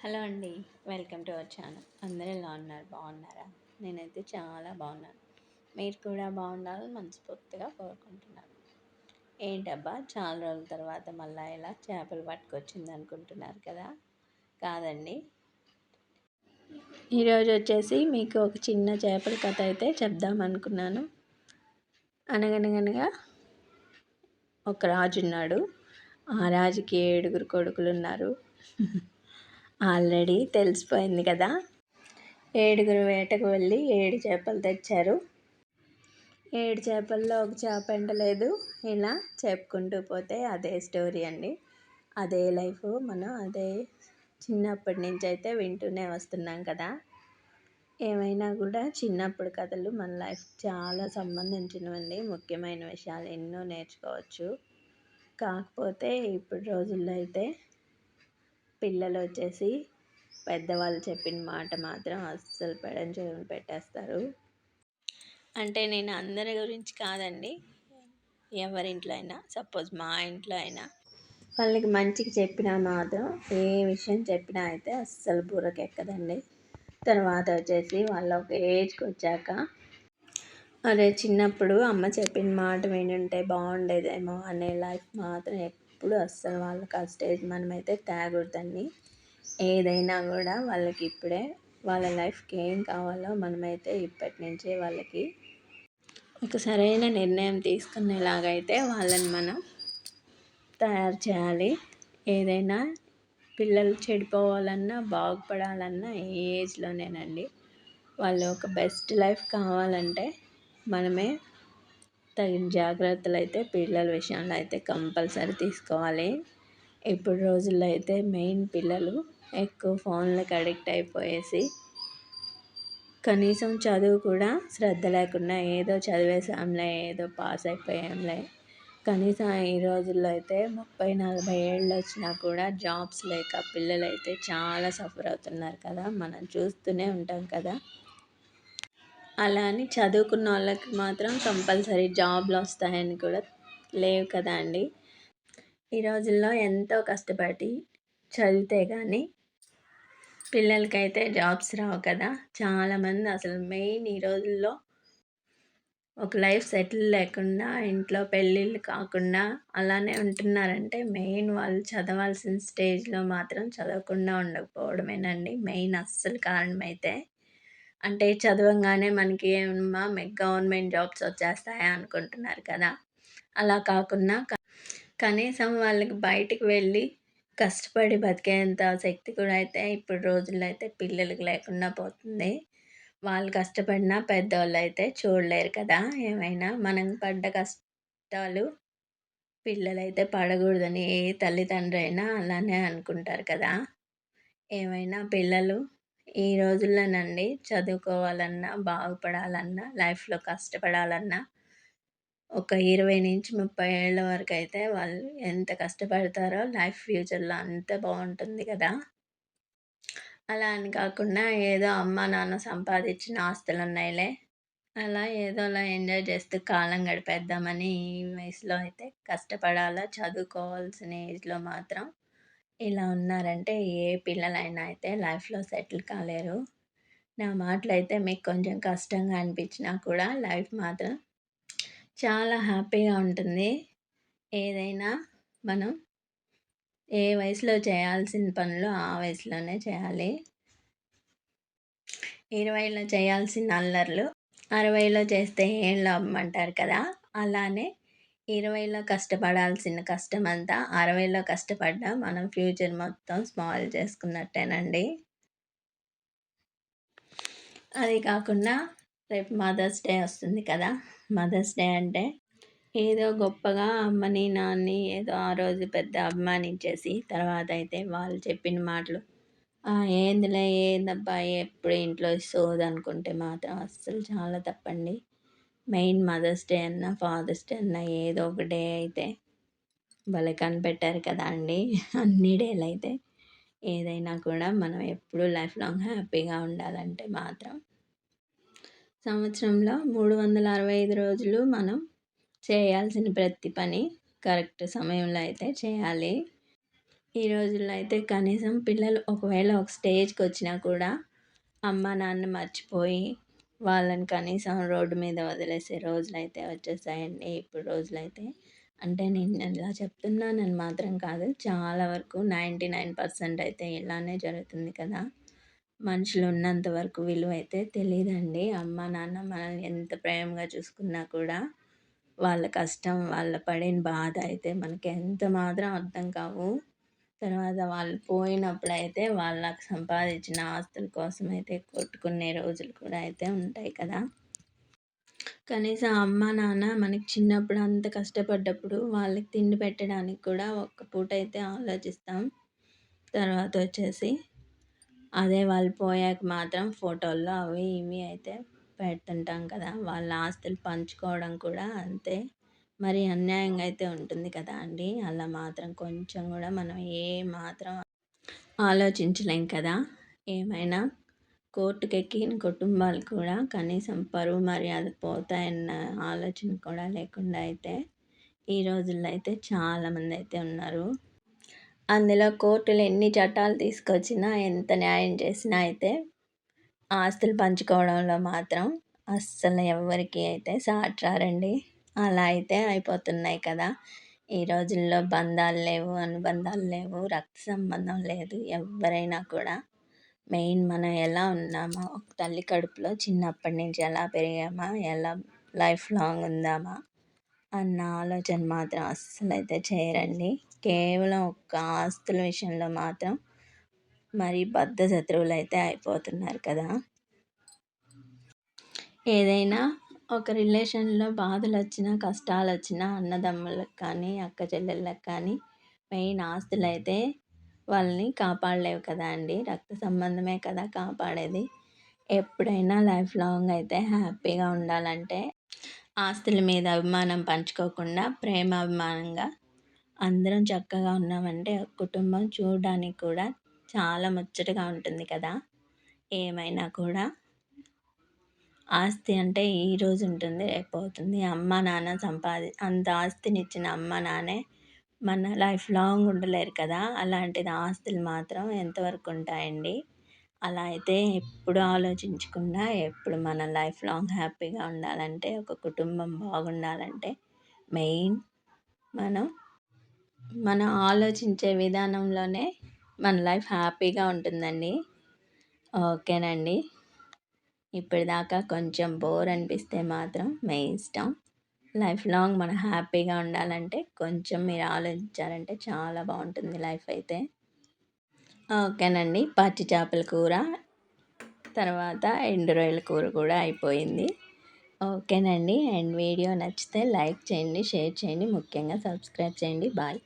Hello అండి welcome to our channel. అందరూ ఎలా ఉన్నారు? బాగున్నారా? నేనైతే చాలా బాగున్నాను. మీరు కూడా బాగుండాలని మనస్ఫూర్తిగా కోరుకుంటున్నాను. ఏంటబ్బా చాలా రోజుల తర్వాత మళ్ళీ ఇలా చేపలు పట్టుకొచ్చింది అనుకుంటున్నారు కదా? కాదండి. ఈరోజు వచ్చేసి మీకు ఒక చిన్న చేపల కథ అయితే చెప్దాం అనుకున్నాను. అనగనగనగా ఒక రాజు ఉన్నాడు ఆ రాజుకి ఏడుగురు కొడుకులు ఉన్నారు ఆల్రెడీ తెలిసిపోయింది కదా. ఏడుగురు వేటకు వెళ్ళి ఏడు చేపలు తెచ్చారు. ఏడు చేపల్లో ఒక చేప ఎండలేదు ఇలా చెప్పుకుంటూ పోతే అదే స్టోరీ అండి. అదే లైఫ్ మనం అదే చిన్నప్పటి నుంచి అయితే వింటూనే వస్తున్నాం కదా. ఏమైనా కూడా చిన్నప్పుడు కథలు మన లైఫ్ చాలా సంబంధించినవండి. ముఖ్యమైన విషయాలు ఎన్నో నేర్చుకోవచ్చు. కాకపోతే ఇప్పుడు రోజుల్లో అయితే పిల్లలు వచ్చేసి పెద్దవాళ్ళు చెప్పిన మాట మాత్రం అస్సలు పెడంచోని పెట్టేస్తారు. అంటే నేను అందరి గురించి కాదండి. ఎవరింట్లో అయినా సపోజ్ మా ఇంట్లో అయినా. వాళ్ళకి మంచికి చెప్పినా మాత్రం ఏ విషయం చెప్పినా అయితే అస్సలు బుర్రకెక్కదండి. తర్వాత వచ్చేసి వాళ్ళ ఒక ఏజ్కి వచ్చాక అదే చిన్నప్పుడు అమ్మ చెప్పిన మాట వినుంటే బాగుండేదేమో అనే లైఫ్ మాత్రం ఎప్పుడు అస్సలు వాళ్ళకి ఆ స్టేజ్ మనమైతే తేగూడదండి ఏదైనా కూడా వాళ్ళకి ఇప్పుడే వాళ్ళ లైఫ్కి ఏం కావాలో మనమైతే ఇప్పటి నుంచే వాళ్ళకి ఒక సరైన నిర్ణయం తీసుకునేలాగైతే వాళ్ళని మనం తయారు చేయాలి. ఏదైనా పిల్లలు చెడిపోవాలన్నా బాగుపడాలన్నా ఏ ఏజ్లోనేనండి. వాళ్ళు ఒక బెస్ట్ లైఫ్ కావాలంటే మనమే తగిన జాగ్రత్తలు అయితే పిల్లల విషయంలో అయితే కంపల్సరీ తీసుకోవాలి. ఇప్పుడు రోజుల్లో అయితే మెయిన్ పిల్లలు ఎక్కువ ఫోన్లకు అడిక్ట్ అయిపోయేసి కనీసం చదువు కూడా శ్రద్ధ లేకుండా ఏదో చదివేసాంలే ఏదో పాస్ అయిపోయాంలే కనీసం ఈ రోజుల్లో అయితే ముప్పై నలభై ఏళ్ళు వచ్చినా కూడా జాబ్స్ లేక పిల్లలు అయితే చాలా సఫర్ అవుతున్నారు కదా. మనం చూస్తూనే ఉంటాం కదా. అలా అని చదువుకున్న వాళ్ళకి మాత్రం కంపల్సరీ జాబ్లు వస్తాయని కూడా లేవు కదా అండి. ఈ రోజుల్లో ఎంతో కష్టపడి చదివితే కానీ పిల్లలకైతే జాబ్స్ రావు కదా. చాలామంది అసలు మెయిన్ ఈ రోజుల్లో ఒక లైఫ్ సెటిల్ లేకుండా ఇంట్లో పెళ్ళిళ్ళు కాకుండా అలానే ఉంటున్నారంటే మెయిన్ వాళ్ళు చదవాల్సిన స్టేజ్లో మాత్రం చదవకుండా ఉండకపోవడమేనండి మెయిన్ అస్సలు కారణమైతే. అంటే చదవంగానే మనకి ఏమమ్మా గవర్నమెంట్ జాబ్స్ వచ్చేస్తాయా అనుకుంటున్నారు కదా. అలా కాకుండా కనీసం వాళ్ళకి బయటికి వెళ్ళి కష్టపడి బతికేంత శక్తి కూడా అయితే ఇప్పుడు రోజుల్లో అయితే పిల్లలకి లేకుండా పోతుంది. వాళ్ళు కష్టపడినా పెద్దవాళ్ళు అయితే చూడలేరు కదా. ఏమైనా మనం పడ్డ కష్టాలు పిల్లలైతే పడకూడదని ఏ తల్లిదండ్రి అయినా అలానే అనుకుంటారు కదా. ఏమైనా పిల్లలు ఈ రోజుల్లోనండి చదువుకోవాలన్నా బాగుపడాలన్నా లైఫ్లో కష్టపడాలన్నా ఒక ఇరవై నుంచి ముప్పై ఏళ్ళ వరకు అయితే వాళ్ళు ఎంత కష్టపడతారో లైఫ్ ఫ్యూచర్లో అంత బాగుంటుంది కదా! అలా అని కాకుండా ఏదో అమ్మ నాన్న సంపాదించిన ఆస్తులు ఉన్నాయిలే అలా ఏదో అలా ఎంజాయ్ చేస్తూ కాలం గడిపేద్దామని ఈ వయసులో అయితే కష్టపడాలా చదువుకోవాల్సిన ఏజ్లో మాత్రం ఇలా ఉన్నారంటే ఏ పిల్లలైనా అయితే లైఫ్లో సెటిల్ కాలేరు. నా మాటలు అయితే మీకు కొంచెం కష్టంగా అనిపించినా కూడా లైఫ్ మాత్రం చాలా హ్యాపీగా ఉంటుంది. ఏదైనా మనం ఏ వయసులో చేయాల్సిన పనులు ఆ వయసులోనే చేయాలి. ఇరవైలో చేయాల్సిన అల్లర్లు అరవైలో చేస్తే ఏం లాభం అంటారు కదా? అలానే ఇరవైలో కష్టపడాల్సిన కష్టం అంతా అరవైలో కష్టపడ్డా మనం ఫ్యూచర్ మొత్తం స్మాల్ చేసుకున్నట్టేనండి. అది కాకుండా రేపు మదర్స్ డే వస్తుంది కదా మదర్స్ డే అంటే ఏదో గొప్పగా అమ్మని నాన్ని ఏదో ఆ రోజు పెద్ద అభిమానించేసి తర్వాత అయితే వాళ్ళు చెప్పిన మాటలు ఏందిలే ఏందబ్బా ఎప్పుడు ఇంట్లో సోదనుకుంటే మాత్రం అస్సలు చాలా తప్పండి. మెయిన్ మదర్స్ డే అన్న ఫాదర్స్ డే అన్న ఏదో ఒక డే అయితే భలే కనిపెట్టారు కదా అండి. అన్ని డేలు అయితే ఏదైనా కూడా మనం ఎప్పుడు లైఫ్ లాంగ్ హ్యాపీగా ఉండాలంటే మాత్రం. సంవత్సరంలో మూడు వందల అరవై ఐదు రోజులు మనం చేయాల్సిన ప్రతి పని కరెక్ట్ సమయంలో అయితే చేయాలి. ఈ రోజుల్లో అయితే కనీసం పిల్లలు ఒకవేళ ఒక స్టేజ్కి వచ్చినా కూడా అమ్మ నాన్న మర్చిపోయి వాళ్ళని కనీసం రోడ్డు మీద వదిలేసే రోజులైతే వచ్చేసాయండి. ఇప్పుడు రోజులైతే అంటే నేను ఇలా చెప్తున్నానని మాత్రం కాదు. చాలా వరకు నైంటీ నైన్ పర్సెంట్ అయితే ఇలానే జరుగుతుంది కదా. మనుషులు ఉన్నంత వరకు విలువ అయితే తెలియదండి అమ్మ నాన్న మనల్ని ఎంత ప్రేమగా చూసుకున్నా కూడా వాళ్ళ కష్టం వాళ్ళ పడిన బాధ అయితే మనకి ఎంత మాత్రం అర్థం కావు. తర్వాత వాళ్ళు పోయినప్పుడు అయితే వాళ్ళకి సంపాదించిన ఆస్తుల కోసం అయితే కొట్టుకునే రోజులు కూడా అయితే ఉంటాయి కదా. కనీసం అమ్మ నాన్న మనకి చిన్నప్పుడు అంత కష్టపడ్డప్పుడు వాళ్ళకి తిండి పెట్టడానికి కూడా ఒక్క పూట అయితే ఆలోచిస్తాం. తర్వాత వచ్చేసి అదే వాళ్ళు పోయాక మాత్రం ఫోటోల్లో అవి ఇవి అయితే పెడుతుంటాం కదా. వాళ్ళ ఆస్తులు పంచుకోవడం కూడా అంతే. మరి అన్యాయంగా అయితే ఉంటుంది కదా అండి. అలా మాత్రం కొంచెం కూడా మనం ఏ మాత్రం ఆలోచించలేం కదా. ఏమైనా కోర్టుకెక్కిన కుటుంబాలు కూడా కనీసం పరువు మర్యాద పోతాయన్న ఆలోచన కూడా లేకుండా అయితే ఈ రోజుల్లో అయితే చాలామంది అయితే ఉన్నారు. అందులో కోర్టులు ఎన్ని చట్టాలు తీసుకొచ్చినా ఎంత న్యాయం చేసినా అయితే ఆస్తులు పంచుకోవడంలో మాత్రం అస్సలు ఎవరికి అయితే సాట్రారండి అలా అయితే అయిపోతున్నాయి కదా. ఈ రోజుల్లో బంధాలు లేవు అనుబంధాలు లేవు రక్త సంబంధం లేదు ఎవరైనా కూడా. మెయిన్ మనం ఎలా ఉన్నామా? ఒక తల్లి కడుపులో చిన్నప్పటి నుంచి ఎలా పెరిగామా? ఎలా లైఫ్ లాంగ్ ఉందామా? అన్న ఆలోచన మాత్రం అస్సలు అయితే చేయరండి. కేవలం ఒక ఆస్తుల విషయంలో మాత్రం మరి బద్ధ శత్రువులు అయితే అయిపోతున్నారు కదా. ఏదైనా ఒక రిలేషన్లో బాధలు వచ్చినా కష్టాలు వచ్చినా అన్నదమ్ములకు కానీ అక్క చెల్లెళ్ళకి కానీ మెయిన్ ఆస్తులు అయితే వాళ్ళని కాపాడలేవు కదా అండి. రక్త సంబంధమే కదా కాపాడేది. ఎప్పుడైనా లైఫ్ లాంగ్ అయితే హ్యాపీగా ఉండాలంటే ఆస్తుల మీద అభిమానం పంచుకోకుండా ప్రేమ అభిమానంగా అందరం చక్కగా ఉన్నామంటే కుటుంబం చూడడానికి కూడా చాలా ముచ్చటగా ఉంటుంది కదా. ఏమైనా కూడా ఆస్తి అంటే ఈరోజు ఉంటుంది రేపు పోతుంది అమ్మ నాన్న సంపాది అంత ఆస్తిని ఇచ్చిన అమ్మ నాన్నే మన లైఫ్ లాంగ్ ఉండలేరు కదా. అలాంటిది ఆస్తులు మాత్రం ఎంతవరకు ఉంటాయండి? అలా అయితే ఎప్పుడు ఆలోచించకుండా ఎప్పుడు మన లైఫ్ లాంగ్ హ్యాపీగా ఉండాలంటే ఒక కుటుంబం బాగుండాలంటే మెయిన్ మనం మనం ఆలోచించే విధానంలోనే మన లైఫ్ హ్యాపీగా ఉంటుందండి. ఓకేనండి. ఇప్పటిదాకా కొంచెం బోర్ అనిపిస్తే మాత్రం మీ ఇష్టం. లైఫ్ లాంగ్ మనం హ్యాపీగా ఉండాలంటే కొంచెం మీరు ఆలోచించారంటే చాలా బాగుంటుంది లైఫ్ అయితే. ఓకేనండి పచ్చి చేపల కూర తర్వాత ఎండు రొయ్యల కూర కూడా అయిపోయింది. ఓకేనండి అండ్ వీడియో నచ్చితే లైక్ చేయండి షేర్ చేయండి ముఖ్యంగా సబ్స్క్రైబ్ చేయండి బాయ్.